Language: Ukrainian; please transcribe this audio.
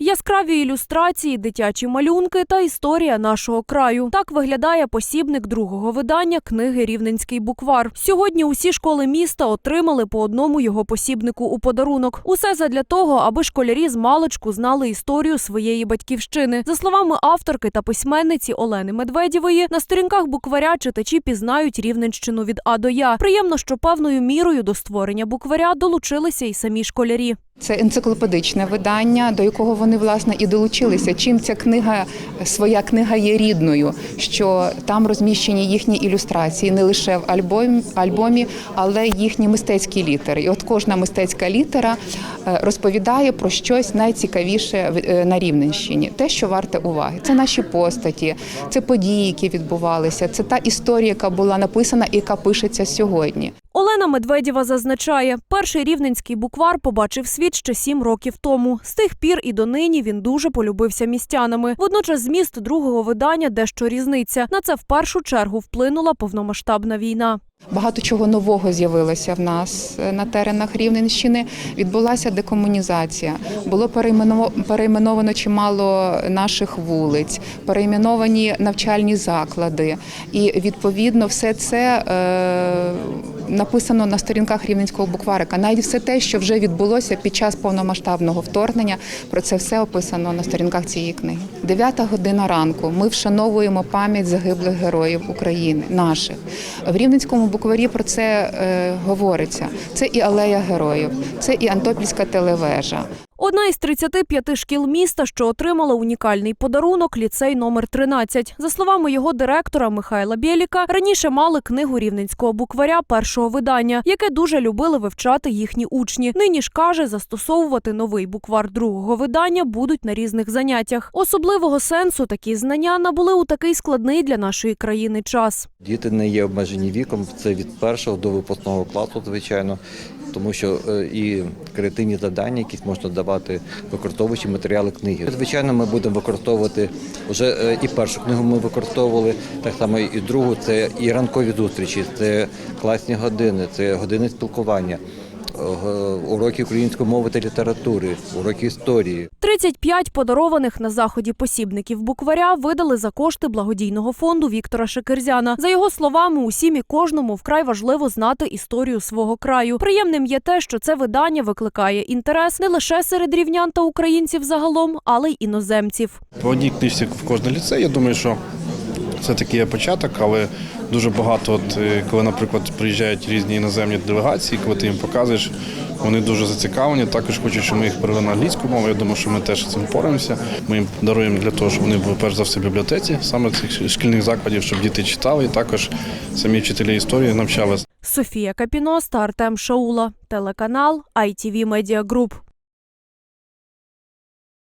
Яскраві ілюстрації, дитячі малюнки та історія нашого краю. Так виглядає посібник другого видання книги Рівненський буквар. Сьогодні усі школи міста отримали по одному його посібнику у подарунок. Усе задля того, аби школярі з маличку знали історію своєї батьківщини. За словами авторки та письменниці Олени Медведєвої, на сторінках букваря читачі пізнають Рівненщину від А до Я. Приємно, що певною мірою до створення букваря долучилися й самі школярі. Це енциклопедичне видання, до якого вони власне і долучилися. Чим ця книга, своя книга є рідною, що там розміщені їхні ілюстрації не лише в альбомі, альбомі, але їхні мистецькі літери. І от кожна мистецька літера е, розповідає про щось найцікавіше е, на Рівненщині, те, що варте уваги. Це наші постаті, це події, які відбувалися, це та історія, яка була написана і яка пишеться сьогодні. Олена Медведєва зазначає, перший рівненський буквар побачив світ ще сім років тому. З тих пір і донині він дуже полюбився містянами. Водночас зміст другого видання дещо різниця. На це в першу чергу вплинула повномасштабна війна. Багато чого нового з'явилося в нас е, на теренах Рівненщини. Відбулася декомунізація. Було перейменовано чимало наших вулиць, перейменовані навчальні заклади. І відповідно все це е, написано на сторінках рівненського букварика. Навіть все те, що вже відбулося під час повномасштабного вторгнення, про це все описано на сторінках цієї книги. Дев'ята година ранку. Ми вшановуємо пам'ять загиблих героїв України, наших. В рівненському букварі про це е, говориться. Це і алея героїв, це і Антопільська телевежа. Одна із 35 шкіл міста, що отримала унікальний подарунок, ліцей номер 13. За словами його директора Михайла Бєліка, раніше мали книгу рівненського букваря першого видання, яке дуже любили вивчати їхні учні. Нині ж каже, застосовувати новий буквар другого видання будуть на різних заняттях. Особливого сенсу такі знання набули у такий складний для нашої країни час. Діти не є обмежені віком, це від першого до випускного класу, звичайно, тому що е, і креативні завдання, які можна давати, використовуючи матеріали книги. Звичайно, ми будемо використовувати вже е, і першу книгу ми використовували, так само і другу. Це і ранкові зустрічі, це класні години, це години спілкування, уроки української мови та літератури, уроки історії. 35 подарованих на заході посібників букваря видали за кошти благодійного фонду Віктора Шекерзяна. За його словами, усім і кожному вкрай важливо знати історію свого краю. Приємним є те, що це видання викликає інтерес не лише серед рівнян та українців загалом, але й іноземців. По одній книжці в кожний ліцей. Я думаю, що це такий початок, але дуже багато, от, е, коли, наприклад, приїжджають різні іноземні делегації, коли ти їм показуєш, вони дуже зацікавлені. Також хочуть, щоб ми їх перевели на англійську мову. Я думаю, що ми теж цим впораємося. Ми їм даруємо для того, щоб вони були перш за все в бібліотеці, саме цих шкільних закладів, щоб діти читали, і також самі вчителі історії навчали Софія Капіно та Артем Шаула, телеканал ITV Media Group.